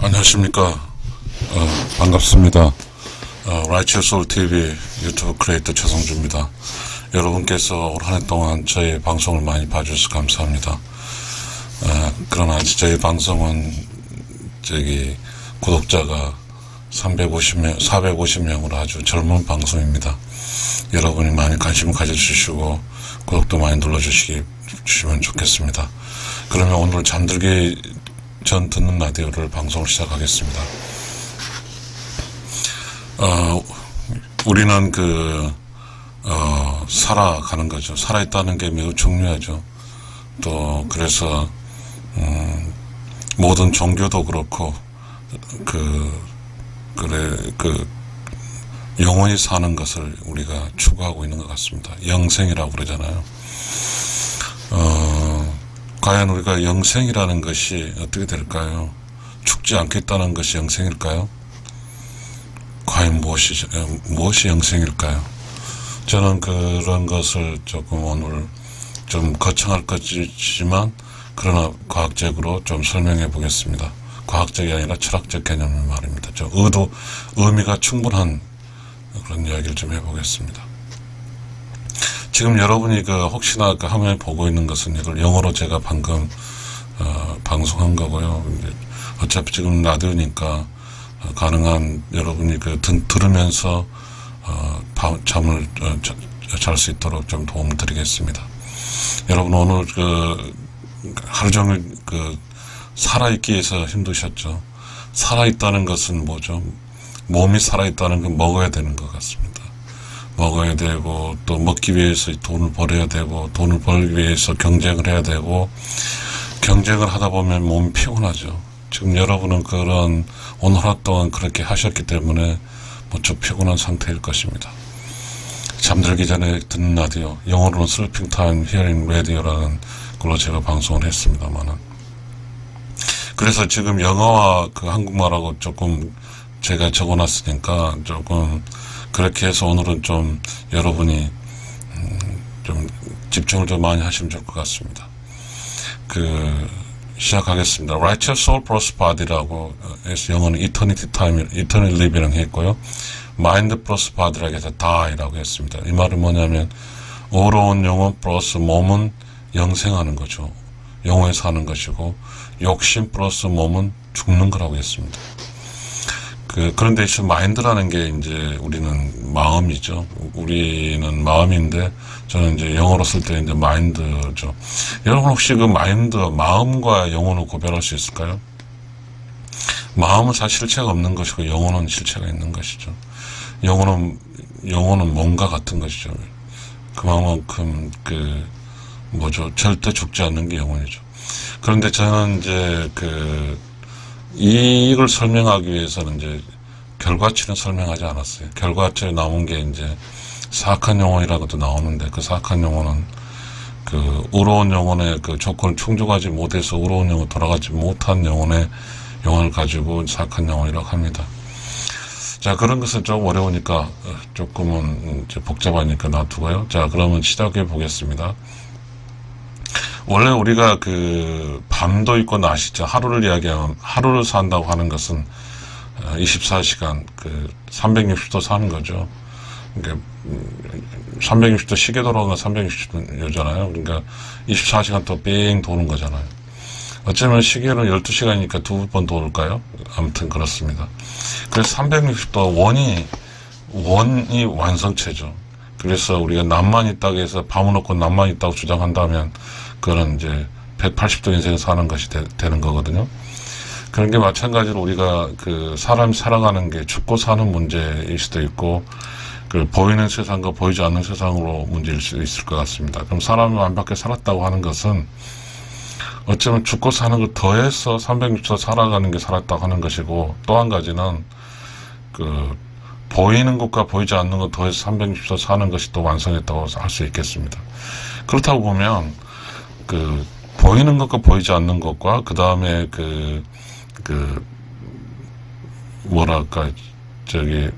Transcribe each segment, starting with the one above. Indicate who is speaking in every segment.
Speaker 1: 안녕하십니까. 어, 반갑습니다. 어, 라이츠 소울 TV 유튜브 크리에이터 최성주입니다. 여러분께서 올 한 해 동안 저희 방송을 많이 봐주셔서 감사합니다. 어, 그러나 저희 방송은 저기 구독자가 350명, 450명으로 아주 젊은 방송입니다. 여러분이 많이 관심을 가져주시고 구독도 많이 눌러주시기 주시면 좋겠습니다. 그러면 오늘 잠들기 전 듣는 라디오를 방송을 시작하겠습니다. 어, 우리는 그, 어, 살아가는 거죠. 살아있다는 게 매우 중요하죠. 또, 그래서, 음, 모든 종교도 그렇고, 그, 그래, 그, 영원히 사는 것을 우리가 추구하고 있는 것 같습니다. 영생이라고 그러잖아요. 어, 과연 우리가 영생이라는 것이 어떻게 될까요? 죽지 않겠다는 것이 영생일까요? 과연 무엇이, 어, 무엇이 영생일까요? 저는 그런 것을 조금 오늘 좀 거창할 것이지만, 그러나 과학적으로 좀 설명해 보겠습니다. 과학적이 아니라 철학적 개념을 말입니다. 저 의도, 의미가 충분한 그런 이야기를 좀 해보겠습니다. 지금 여러분이 그 혹시나 그 화면에 보고 있는 것은 이걸 영어로 제가 방금 어, 방송한 거고요. 어차피 지금 라디오니까 어, 가능한 여러분이 그 든, 들으면서 어, 바- 잠을 잘수 있도록 좀 도움을 드리겠습니다. 여러분 오늘 그 하루 종일 그 살아있기 위해서 힘드셨죠. 살아있다는 것은 뭐죠? 몸이 살아있다는 건 먹어야 되는 것 같습니다. 먹어야 되고 또 먹기 위해서 돈을 벌어야 되고 돈을 벌기 위해서 경쟁을 해야 되고 경쟁을 하다 보면 몸이 피곤하죠. 지금 여러분은 그런 오늘 하루 동안 그렇게 하셨기 때문에 무척 피곤한 상태일 것입니다. 잠들기 전에 듣는 라디오, 영어로는 슬핑 타임 히어링 라디오라는 걸로 제가 방송을 했습니다만은. 그래서 지금 영어와 그 한국말하고 조금 제가 적어놨으니까 조금 그렇게 해서 오늘은 좀 여러분이 음, 좀 집중을 좀 많이 하시면 좋을 것 같습니다. 그 시작하겠습니다. Righteous Soul Plus Body라고 해서 영어는 Eternity Time, Eternal Living이라고 했고요. Mind Plus Body라고 해서 Die라고 했습니다. 이 말은 뭐냐면 어로운 영혼 플러스 몸은 영생하는 거죠. 영혼에 사는 것이고 욕심 플러스 몸은 죽는 거라고 했습니다. 그, 그런데 지금 마인드라는 게 이제 우리는 마음이죠. 우리는 마음인데 저는 이제 영어로 쓸 때 이제 마인드죠. 여러분 혹시 그 마인드, 마음과 영혼을 구별할 수 있을까요? 마음은 사실 실체가 없는 것이고 영혼은 실체가 있는 것이죠. 영혼은, 영혼은 뭔가 같은 것이죠. 그만큼 그, 뭐죠. 절대 죽지 않는 게 영혼이죠. 그런데 저는 이제 그, 이걸 설명하기 위해서는 이제 결과치는 설명하지 않았어요. 결과치에 나온 게 이제 사악한 영혼이라고도 나오는데 그 사악한 영혼은 그 의로운 영혼의 그 조건을 충족하지 못해서 의로운 영혼 돌아가지 못한 영혼의 영혼을 가지고 사악한 영혼이라고 합니다. 자 그런 것은 좀 어려우니까 어, 조금은 복잡하니까 놔두고요. 자 그러면 시작해 보겠습니다. 원래 우리가 그 밤도 있고 낮이죠. 하루를 이야기하면 하루를 산다고 하는 것은 24시간 그 360도 사는 거죠. 그러니까 360도 시계 돌아오는 360도잖아요. 그러니까 24시간 또뺑 도는 거잖아요. 어쩌면 시계는 12시간이니까 두 번 돌을까요? 아무튼 그렇습니다. 그래서 360도 원이 원이 완성체죠. 그래서 우리가 남만 있다고 해서 밤은 없고 남만 있다고 주장한다면 그거는 이제 180도 인생을 사는 것이 되, 는 거거든요. 그런 게 마찬가지로 우리가 그 사람이 살아가는 게 죽고 사는 문제일 수도 있고 그 보이는 세상과 보이지 않는 세상으로 문제일 수도 있을 것 같습니다. 그럼 사람이 완벽하게 살았다고 하는 것은 어쩌면 죽고 사는 걸 더해서 360도 살아가는 게 살았다고 하는 것이고 또 한 가지는 그 보이는 것과 보이지 않는 것 더해서 360도 사는 것이 또 완성했다고 할 수 있겠습니다. 그렇다고 보면 그 보이는 것과 보이지 않는 것과 그 다음에 그 그 뭐랄까 저기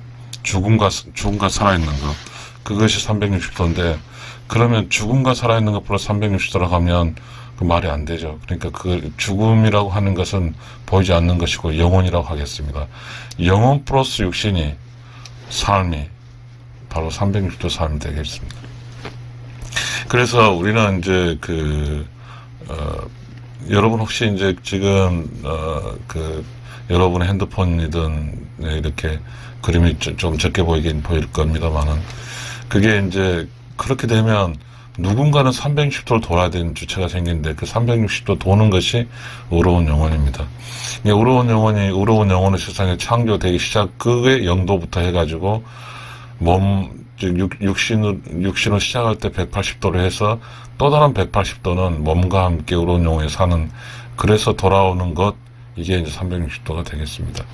Speaker 1: 죽음과 죽음과 살아있는 것 그것이 360도인데 그러면 죽음과 살아있는 것 플러스 360도라고 하면 그 말이 안 되죠. 그러니까 그 죽음이라고 하는 것은 보이지 않는 것이고 영혼이라고 하겠습니다. 영혼 플러스 육신이 삶이 바로 360도 삶이 되겠습니다. 그래서 우리는 이제 그, 어, 여러분 혹시 이제 지금, 어, 그, 여러분의 핸드폰이든 네, 이렇게 그림이 좀- 좀 적게 보이긴 보일 겁니다만은 그게 이제 그렇게 되면 누군가는 360도를 돌아야 되는 주체가 생기는데 그 360도 도는 것이 의로운 영혼입니다. 이 의로운 영혼이 의로운 영혼의 세상에 창조되기 시작 그의 영도부터 해가지고 몸 즉, 육, 육신을 육신을 시작할 때 180도로 해서 또 다른 180도는 몸과 함께 영혼이 사는 그래서 돌아오는 것 이게 이제 360도가 되겠습니다.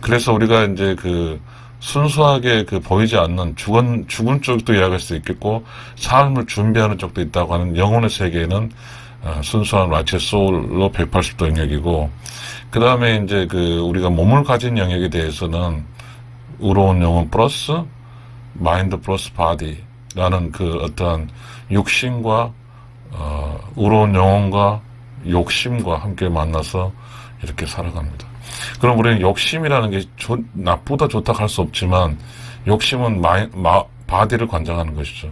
Speaker 1: 그래서 우리가 이제 그 순수하게 그 보이지 않는 죽은 죽은 쪽도 이야기할 수 있겠고 삶을 준비하는 쪽도 있다고 하는 영혼의 세계는 어, 순수한 라체 소울로 180도 영역이고 그 다음에 이제 그 우리가 몸을 가진 영역에 대해서는 의로운 영혼 플러스 마인드 플러스 바디라는 그 어떠한 육신과 어, 의로운 영혼과 욕심과 함께 만나서 이렇게 살아갑니다. 그럼 우리는 욕심이라는 게 좋- 나쁘다 좋다 할 수 없지만 욕심은 마이, 마, 바디를 관장하는 것이죠.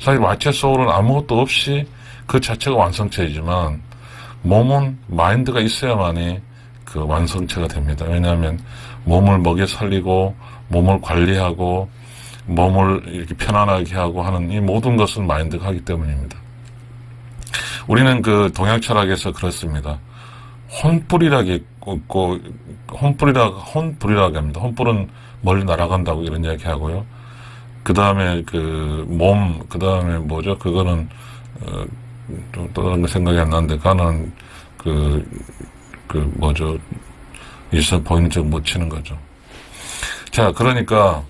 Speaker 1: 사실 와체 소울은 아무것도 없이 그 자체가 완성체이지만 몸은 마인드가 있어야만이 그 완성체가 됩니다. 왜냐하면 몸을 먹여 살리고 몸을 관리하고 몸을 이렇게 편안하게 하고 하는 이 모든 것은 마인드가 하기 때문입니다. 우리는 그 동양 철학에서 그렇습니다. 혼불이라기 있고 혼불이라 혼불이라고 합니다. 혼불은 멀리 날아간다고 이런 이야기 하고요. 그 다음에 그 몸, 그 다음에 뭐죠? 그거는 어, 또, 또 다른 거 생각이 안 나는데 그거는 그, 그 뭐죠? 일선 보이는 쪽못 치는 거죠. 자, 그러니까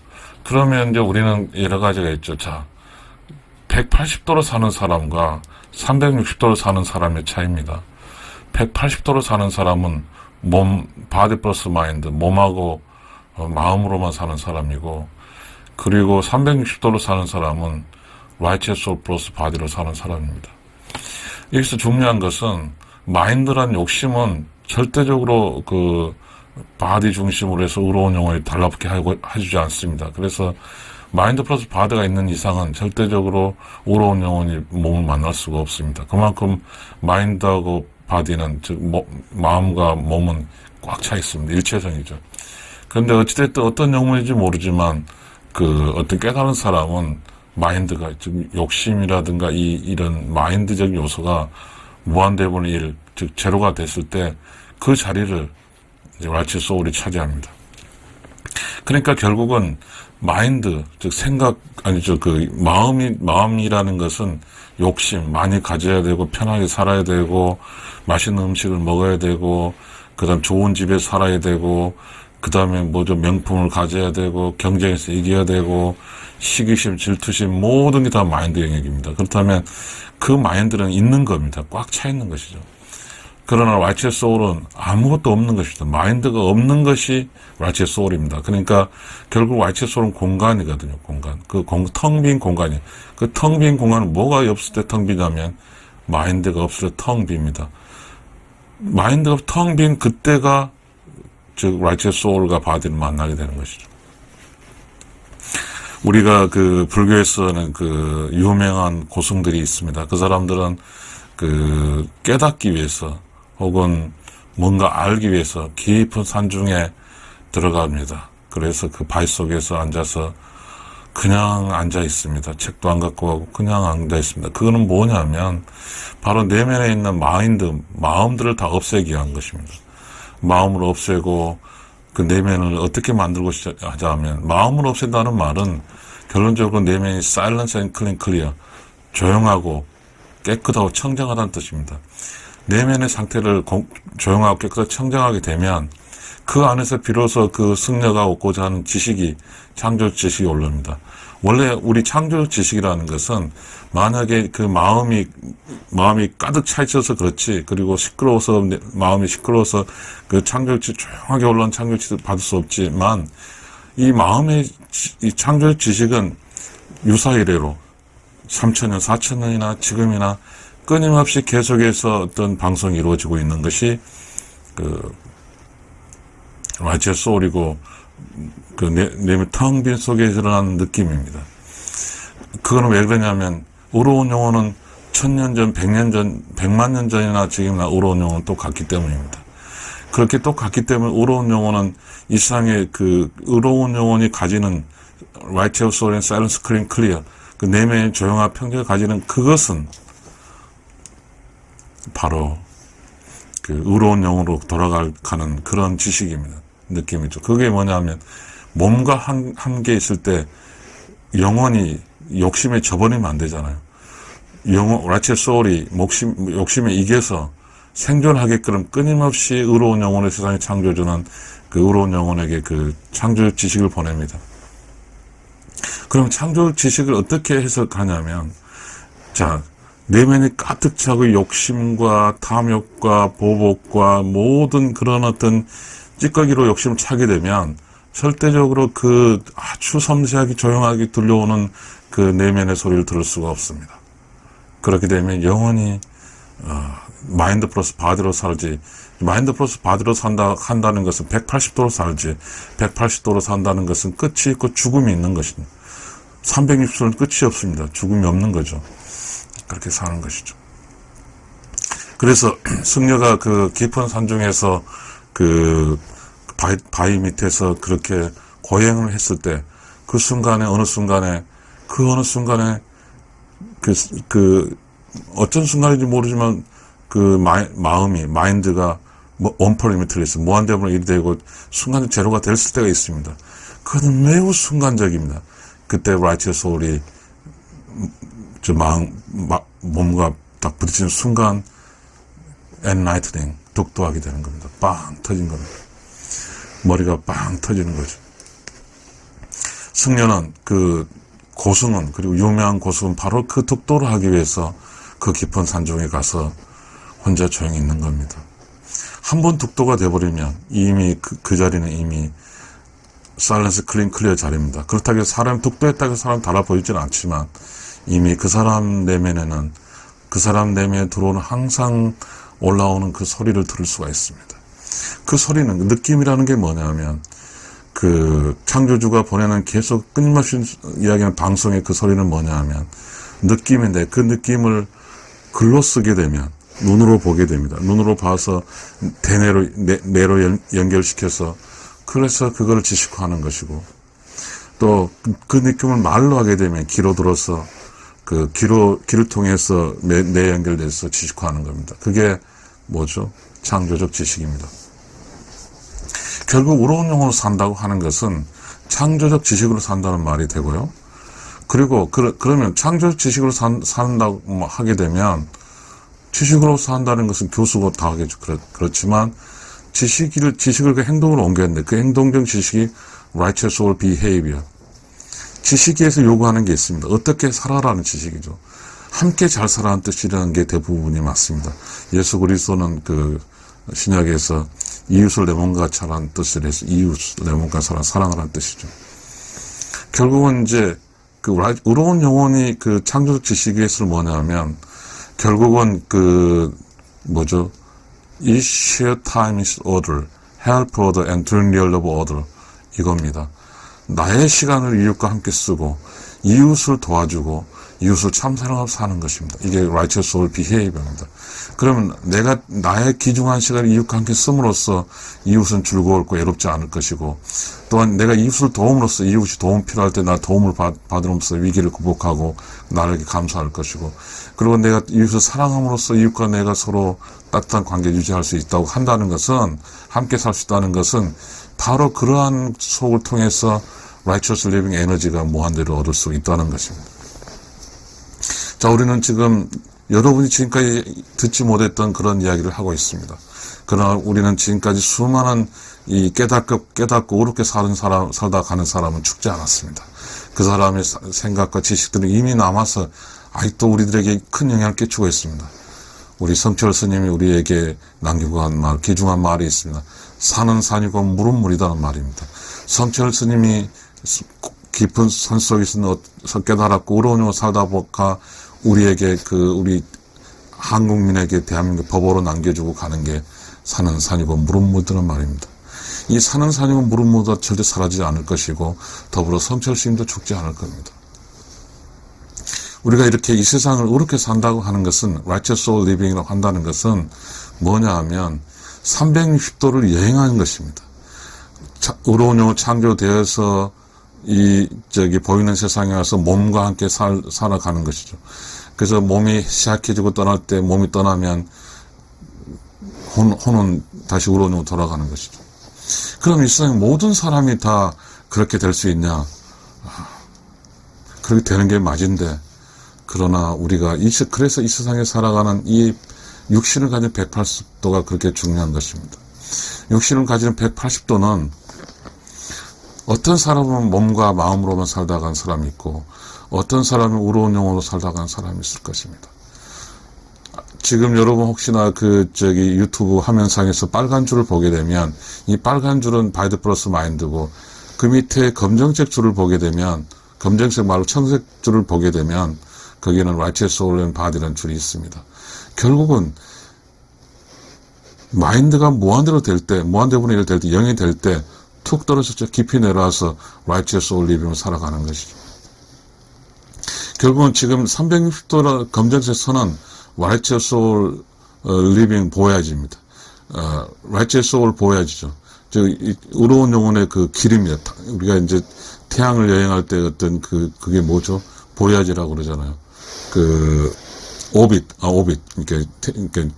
Speaker 1: 그러면 이제 우리는 여러 가지가 있죠. 자, 180도로 사는 사람과 360도로 사는 사람의 차이입니다. 180도로 사는 사람은 몸, 바디 플러스 마인드, 몸하고 어, 마음으로만 사는 사람이고, 그리고 360도로 사는 사람은 라이체 소울 플러스 바디로 사는 사람입니다. 여기서 중요한 것은 마인드란 욕심은 절대적으로 그 바디 중심으로 해서 의로운 영혼이 달라붙게 하고 해주지 않습니다. 그래서 마인드 플러스 바디가 있는 이상은 절대적으로 의로운 영혼이 몸을 만날 수가 없습니다. 그만큼 마인드하고 바디는 즉 모- 마음과 몸은 꽉 차 있습니다. 일체성이죠. 그런데 어찌됐든 어떤 영혼인지 모르지만 그 어떤 깨달은 사람은 마인드가 즉 욕심이라든가 이 이런 마인드적 요소가 무한대분의 일, 즉 제로가 됐을 때 그 자리를 라치 소울이 차지합니다. 그러니까 결국은 마인드, 즉 생각 아니죠 그 마음이 마음이라는 것은 욕심 많이 가져야 되고 편하게 살아야 되고 맛있는 음식을 먹어야 되고 그다음 좋은 집에 살아야 되고 그다음에 뭐죠 명품을 가져야 되고 경쟁에서 이겨야 되고 시기심, 질투심 모든 게 다 마인드 영역입니다. 그렇다면 그 마인드는 있는 겁니다. 꽉 차 있는 것이죠. 그러나 라이체 소울은 아무것도 없는 것이다. 마인드가 없는 것이 라이체 소울입니다. 그러니까 결국 라이체 소울은 공간이거든요. 공간. 그 텅 빈 공간이. 그 텅 빈 공간은 뭐가 없을 때 텅 비냐면 마인드가 없을 때 텅 빕니다. 마인드가 텅 빈 그때가 즉 라이체 소울과 바디를 만나게 되는 것이죠. 우리가 그 불교에서는 그 유명한 고승들이 있습니다. 그 사람들은 그 깨닫기 위해서 혹은 뭔가 알기 위해서 깊은 산중에 들어갑니다. 그래서 그 바위 속에서 앉아서 그냥 앉아 있습니다. 책도 안 갖고 가고 그냥 앉아 있습니다. 그거는 뭐냐면 바로 내면에 있는 마인드, 마음들을 다 없애기 위한 것입니다. 마음을 없애고 그 내면을 어떻게 만들고 하자 하면 마음을 없앤다는 말은 결론적으로 내면이 silence and clean clear 조용하고 깨끗하고 청정하다는 뜻입니다. 내면의 상태를 공- 조용하고 깨끗하고 청정하게 되면 그 안에서 비로소 그 승려가 얻고자 하는 지식이 창조 지식이 올라옵니다. 원래 우리 창조 지식이라는 것은 만약에 그 마음이 마음이 가득 차 있어서 그렇지 그리고 시끄러워서 내- 마음이 시끄러워서 그 창조지 조용하게 올라온 창조지를 받을 수 없지만 이 마음의 지- 이 창조 지식은 유사이래로 3천년, 4천년이나 지금이나 끊임없이 계속해서 어떤 방송이 이루어지고 있는 것이 그 라이체 소울이고 그 내, 내면 텅빈 속에 일어나는 느낌입니다. 그거는 왜 그러냐면 의로운 영혼은 천년 전, 백년 전, 백만 년 전이나 지금이나 의로운 영혼은 똑같기 때문입니다. 그렇게 똑같기 때문에 의로운 영혼은 이 세상에 그 의로운 영혼이 가지는 righteous soul and silent screen clear 그 내면의 조용한 평정을 가지는 그것은 바로 그 의로운 영으로 돌아가는 그런 지식입니다. 느낌이죠. 그게 뭐냐면 몸과 한, 함께 있을 때 영혼이 욕심에 져버리면 안 되잖아요. 영혼, 라체 소울이 목심, 욕심에 이겨서 생존하게끔 끊임없이 의로운 영혼을 세상에 창조주는 그 의로운 영혼에게 그 창조 지식을 보냅니다. 그럼 창조 지식을 어떻게 해석하냐면, 자, 내면이 가득 차고 욕심과 탐욕과 보복과 모든 그런 어떤 찌꺼기로 욕심을 차게 되면 절대적으로 그 아주 섬세하게 조용하게 들려오는 그 내면의 소리를 들을 수가 없습니다. 그렇게 되면 영원히 어, 마인드 플러스 바디로 살지 마인드 플러스 바디로 산다 한다는 것은 180도로 살지 180도로 산다는 것은 끝이 있고 죽음이 있는 것입니다. 360도는 끝이 없습니다. 죽음이 없는 거죠. 그렇게 사는 것이죠. 그래서 승려가 그 깊은 산중에서 그 바위, 바위 밑에서 그렇게 고행을 했을 때 그 순간에 어느 순간에 그 어느 순간에 그, 그 어떤 순간인지 모르지만 그 마, 마음이 마인드가 뭐 원퍼리미트리스 무한대으로 일이 되고 순간 제로가 됐을 때가 있습니다. 그것은 매우 순간적입니다. 그때 라이트 소울이 저 마음 마, 몸과 딱 부딪히는 순간 엔라이트닝 독도하게 되는 겁니다. 빵 터진 겁니다. 머리가 빵 터지는 거죠. 승려는 그 고승은 그리고 유명한 고승은 바로 그 독도를 하기 위해서 그 깊은 산중에 가서 혼자 조용히 있는 겁니다. 한 번 독도가 돼버리면 이미 그, 그 자리는 이미 사일런스 클린 클리어 자리입니다. 그렇다고 사람 독도했다고 사람 달아 보이지는 않지만 이미 그 사람 내면에는 그 사람 내면에 들어오는 항상 올라오는 그 소리를 들을 수가 있습니다. 그 소리는 그 느낌이라는 게 뭐냐면 그 창조주가 보내는 계속 끊임없이 이야기하는 방송의 그 소리는 뭐냐면 느낌인데 그 느낌을 글로 쓰게 되면 눈으로 보게 됩니다. 눈으로 봐서 대뇌로 뇌, 뇌로 연, 연결시켜서 그래서 그걸 지식화하는 것이고 또 그 느낌을 말로 하게 되면 귀로 들어서 그 귀로 귀를 통해서 뇌, 뇌 연결돼서 지식화하는 겁니다. 그게 뭐죠? 창조적 지식입니다. 결국 우로운 영으로 산다고 하는 것은 창조적 지식으로 산다는 말이 되고요. 그리고 그, 러면 창조적 지식으로 산, 산다고 뭐 하게 되면 지식으로 산다는 것은 교수고 다 하겠죠. 그렇, 그렇지만 지식을 지식을 그 행동으로 옮겼는데 그 행동적 지식이 righteous or behavior. 지식에서 요구하는 게 있습니다. 어떻게 살아라는 지식이죠. 함께 잘 살아라는 뜻이라는 게 대부분이 맞습니다. 예수 그리스도는 그 신약에서 이웃을 내 몸과 같이라는 뜻을 해서 이웃 내 몸과 사랑 사랑하라는 뜻이죠. 결국은 이제 그 의로운 영혼이 그 창조적 지식의 을 뭐냐면 결국은 그 뭐죠? 이 share time is order, help order and doing real love order 이겁니다. 나의 시간을 이웃과 함께 쓰고 이웃을 도와주고 이웃을 참 사랑하고 사는 것입니다. 이게 righteous soul behavior입니다. 그러면 내가 나의 귀중한 시간을 이웃과 함께 씀으로써 이웃은 즐거울고 외롭지 않을 것이고 또한 내가 이웃을 도움으로써 이웃이 도움 필요할 때 나 도움을 받, 받음으로써 위기를 극복하고 나에게 감사할 것이고 그리고 내가 이웃을 사랑함으로써 이웃과 내가 서로 따뜻한 관계 유지할 수 있다고 한다는 것은 함께 살 수 있다는 것은 바로 그러한 속을 통해서 righteous living 에너지가 무한대로 얻을 수 있다는 것입니다. 자, 우리는 지금 여러분이 지금까지 듣지 못했던 그런 이야기를 하고 있습니다. 그러나 우리는 지금까지 수많은 이 깨닫고, 깨닫고 어렵게 사는 사람, 살다 가는 사람은 죽지 않았습니다. 그 사람의 생각과 지식들은 이미 남아서 아직도 우리들에게 큰 영향을 끼치고 있습니다. 우리 성철 스님이 우리에게 남기고 한 말, 귀중한 말이 있습니다. 산은 산이고 물은 물이다는 말입니다. 성철 스님이 깊은 산 속에서 깨달았고 영을 살다 보니까 우리에게 그 우리 한국민에게 대한민국 법으로 남겨주고 가는 게 사는 산이고 무릎 묻으는 말입니다. 이 사는 산이고 무릎 묻어 절대 사라지지 않을 것이고 더불어 성철 스님도 죽지 않을 겁니다. 우리가 이렇게 이 세상을 어렵게 산다고 하는 것은 righteous soul living이라고 한다는 것은 뭐냐 하면 360도를 여행하는 것입니다. 차- 의로운 창조되어서 이 저기 보이는 세상에 와서 몸과 함께 살, 살아가는 것이죠. 그래서 몸이 시약해지고 떠날 때 몸이 떠나면 혼, 혼은 다시 영으로 돌아가는 것이죠. 그럼 이 세상 모든 사람이 다 그렇게 될 수 있냐? 아, 그렇게 되는 게 맞은데 그러나 우리가 이, 세- 그래서 이 세상에 살아가는 이 육신을 가진 180도가 그렇게 중요한 것입니다. 육신을 가지는 180도는 어떤 사람은 몸과 마음으로만 살다 간 사람이 있고 어떤 사람은 우로운 영혼으로 살다 간 사람이 있을 것입니다. 지금 여러분 혹시나 그 저기 유튜브 화면상에서 빨간 줄을 보게 되면 이 빨간 줄은 바이드 플러스 마인드고 그 밑에 검정색 줄을 보게 되면 검정색 말고 청색 줄을 보게 되면 거기는 righteous soul and body라는 줄이 있습니다. 결국은 마인드가 무한대로 될 때, 무한대분의 1 될 때, 0이 될 때, 툭 떨어져 저 깊이 내려와서 soul living으로 살아가는 것이죠. 결국은 지금 360도 검정색 선은 soul 어, living 보야지입니다. 어, righteous soul 보야지죠. 저, 이, 의로운 영혼의 그 길입니다. 타- 우리가 이제 태양을 여행할 때 어떤 그, 그게 뭐죠? 보야지라고 그러잖아요. 그, 오빗, 아, 오빗. 이렇게, 태- 이렇게,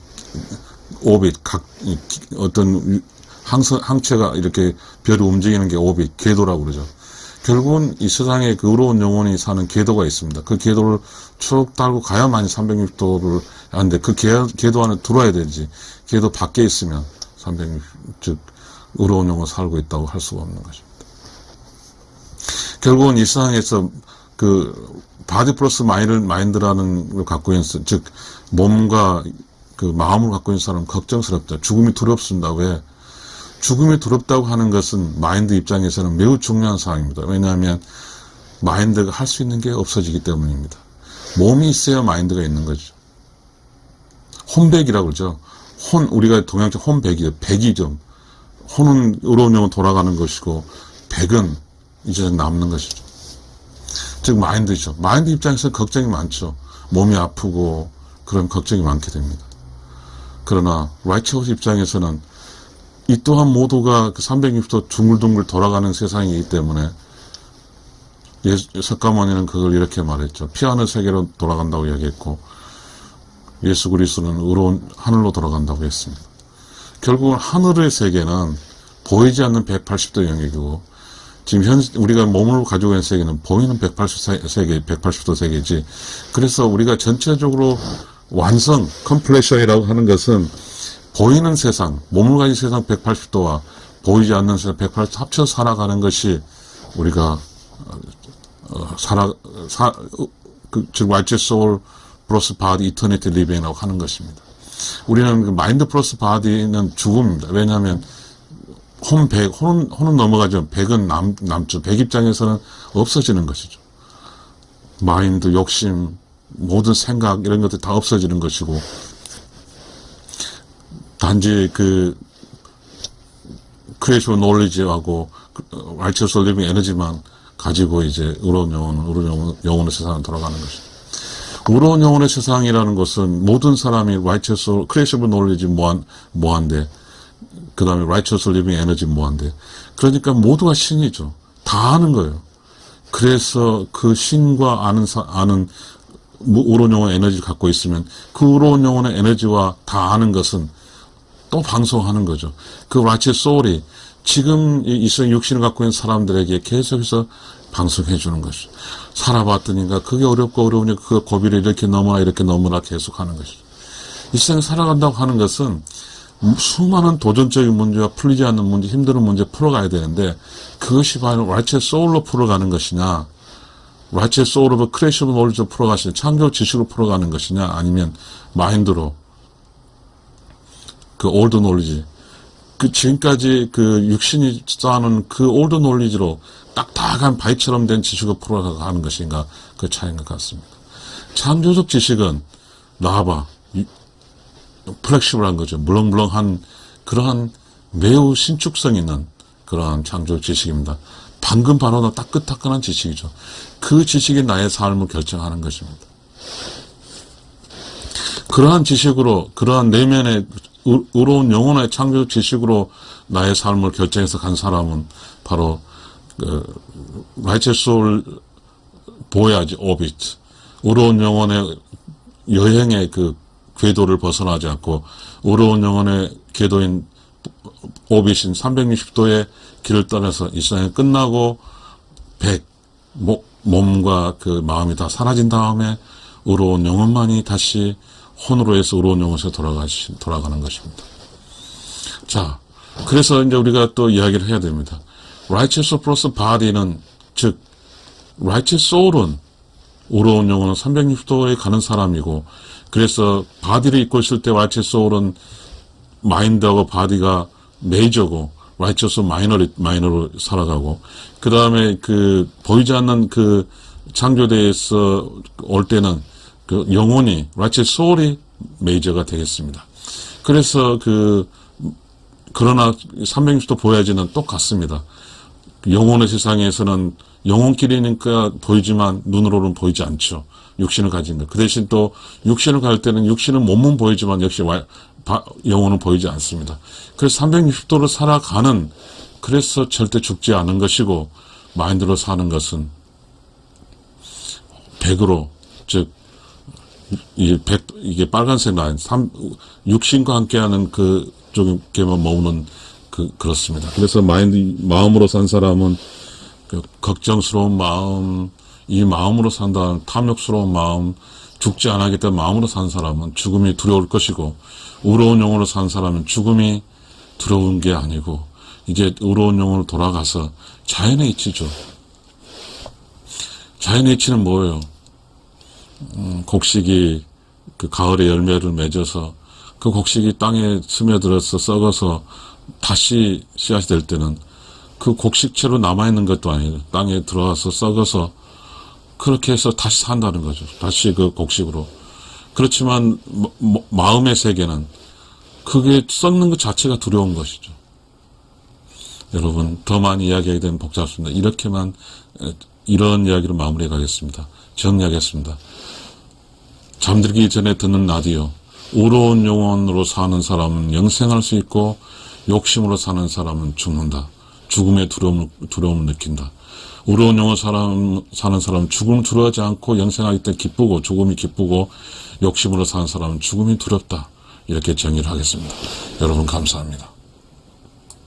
Speaker 1: 오빗, 각, 어떤 항선, 항체가 이렇게 별이 움직이는 게 오빗, 궤도라고 그러죠. 결국은 이 세상에 그 의로운 영혼이 사는 궤도가 있습니다. 그 궤도를 쭉 달고 가야만이 360도를 하는데 그 궤, 궤도 안에 들어와야 되지. 궤도 밖에 있으면 360, 즉, 의로운 영혼 살고 있다고 할 수가 없는 것입니다. 결국은 이 세상에서 그 바디 플러스 마인드, 마인드라는 걸 갖고 있는, 사- 즉, 몸과 그 마음을 갖고 있는 사람은 걱정스럽다. 죽음이 두렵습니다. 왜? 죽음이 두렵다고 하는 것은 마인드 입장에서는 매우 중요한 사항입니다. 왜냐하면 마인드가 할 수 있는 게 없어지기 때문입니다. 몸이 있어야 마인드가 있는 거죠. 혼백이라고 그러죠. 혼, 우리가 동양적 혼백이죠. 백이죠. 혼은 의로운 영은 돌아가는 것이고, 백은 이제 남는 것이죠. 즉, 마인드죠. 마인드 입장에서 걱정이 많죠. 몸이 아프고, 그런 걱정이 많게 됩니다. 그러나, 라이처스 입장에서는 이 또한 모두가 그 360도 둥글둥글 돌아가는 세상이기 때문에 석가모니는 그걸 이렇게 말했죠. 피하늘 세계로 돌아간다고 얘기했고 예수 그리스도는 의로운 하늘로 돌아간다고 했습니다. 결국은 하늘의 세계는 보이지 않는 180도 영역이고 지금 현 우리가 몸을 가지고 있는 세계는 보이는 180 세계, 180도 세계지. 그래서 우리가 전체적으로 완성, 컴플레션이라고 하는 것은 보이는 세상, 몸을 가진 세상 180도와 보이지 않는 세상 180도 합쳐 살아가는 것이 우리가 어, 어, 살아 사, 어, 그, 즉 righteous soul 플러스 body eternity living이라고 하는 것입니다. 우리는 그 마인드 플러스 바디는 죽음입니다. 왜냐하면 혼 백, 혼은, 혼은 넘어가죠. 백은 남, 남죠. 백 입장에서는 없어지는 것이죠. 마인드, 욕심, 모든 생각, 이런 것들이 다 없어지는 것이고, 단지 그 크리에이션 놀리지하고 라이처스 리빙 에너지만 가지고 이제 의로운 영혼, 의로운 영혼, 영혼의 세상을 돌아가는 것이죠. 의로운 영혼의 세상이라는 것은 모든 사람이 라이처스 크리에이션 놀리지 무한 무한데 그 다음에 라이처스 리빙 에너지 무한데 그러니까 모두가 신이죠. 다 아는 거예요. 그래서 그 신과 아는 사, 아는 무- 의로운 영혼의 에너지를 갖고 있으면 그 의로운 영혼의 에너지와 다 아는 것은 또 방송하는 거죠. 그 라치 소울이 지금 이 이성 육신을 갖고 있는 사람들에게 계속해서 방송해 주는 것이죠. 살아봤더니까 그게 어렵고 어려우니까 그 고비를 이렇게 넘어라 이렇게 넘어라 계속 하는 것이죠. 이 세상에 살아간다고 하는 것은 수많은 도전적인 문제와 풀리지 않는 문제, 힘든 문제 풀어가야 되는데 그것이 과연 라치 소울로 풀어가는 것이냐 라치 소울로 크레이션 놀리로 풀어가시냐 창조 지식으로 풀어가는 것이냐 아니면 마인드로 그 올드 놀리지. 그 지금까지 그 육신이 쌓아놓은 그 올드 놀리지로 딱딱한 바위처럼 된 지식을 풀어가는 것인가 그 차이인 것 같습니다. 창조적 지식은 나와봐. 이- 플렉시블한 거죠. 물렁물렁한 그러한 매우 신축성 있는 그러한 창조 지식입니다. 방금 바로 따끈따끈한 지식이죠. 그 지식이 나의 삶을 결정하는 것입니다. 그러한 지식으로, 그러한 내면의 의- 의로운 영혼의 창조 지식으로 나의 삶을 결정해서 간 사람은 바로 그 righteous soul 보야지 오비트 의로운 영혼의 여행의 그 궤도를 벗어나지 않고 의로운 영혼의 궤도인 오빗인 360도의 길을 따라서 이 세상이 끝나고 백 모- 몸과 그 마음이 다 사라진 다음에 의로운 영혼만이 다시 혼으로 해서 의로운 영혼에서 돌아가시, 돌아가는 것입니다. 자, 그래서 이제 우리가 또 이야기를 해야 됩니다. righteous 플러스 body는 즉 righteous soul은 의로운 영혼은 360도에 가는 사람이고 그래서 바디를 입고 있을 때 righteous soul은 마인드하고 바디가 메이저고 righteous 마이너리 마이너로 살아가고 그 다음에 그 보이지 않는 그 창조대에서 올 때는 그 영혼이 righteous soul이 메이저가 되겠습니다. 그래서 그 그러나 360도 보야지는 똑같습니다. 영혼의 세상에서는 영혼끼리니까 보이지만 눈으로는 보이지 않죠. 육신을 가진 것. 그 대신 또 육신을 갈 때는 육신은 몸은 보이지만 역시 와- 바- 영혼은 보이지 않습니다. 그래서 360도로 살아가는 그래서 절대 죽지 않은 것이고 마인드로 사는 것은 100으로 즉 이게 백, 이게 빨간색 라인, 삼, 육신과 함께하는 그 쪽에만 머무는 그, 그렇습니다. 그래서 마인드, 마음으로 산 사람은 그 걱정스러운 마음, 이 마음으로 산다는 탐욕스러운 마음, 죽지 않겠다는 마음으로 산 사람은 죽음이 두려울 것이고, 의로운 영혼으로 산 사람은 죽음이 두려운 게 아니고, 이제 의로운 영혼으로 돌아가서 자연의 이치죠. 자연의 이치는 뭐예요? 곡식이 그 가을에 열매를 맺어서 그 곡식이 땅에 스며들어서 썩어서 다시 씨앗이 될 때는 그 곡식채로 남아있는 것도 아니에요. 땅에 들어와서 썩어서 그렇게 해서 다시 산다는 거죠. 다시 그 곡식으로. 그렇지만 마음의 세계는 그게 썩는 것 자체가 두려운 것이죠. 여러분 더 많이 이야기하게 되면 복잡합니다. 이렇게만 에, 이런 이야기로 마무리해 가겠습니다. 정리하겠습니다. 잠들기 전에 듣는 라디오. 의로운 영혼으로 사는 사람은 영생할 수 있고 욕심으로 사는 사람은 죽는다. 죽음의 두려움을, 두려움을 느낀다. 의로운 영혼 사람, 사는 사람은 죽음을 두려워하지 않고 영생하기 때문에 기쁘고 죽음이 기쁘고 욕심으로 사는 사람은 죽음이 두렵다. 이렇게 정의를 하겠습니다. 여러분 감사합니다.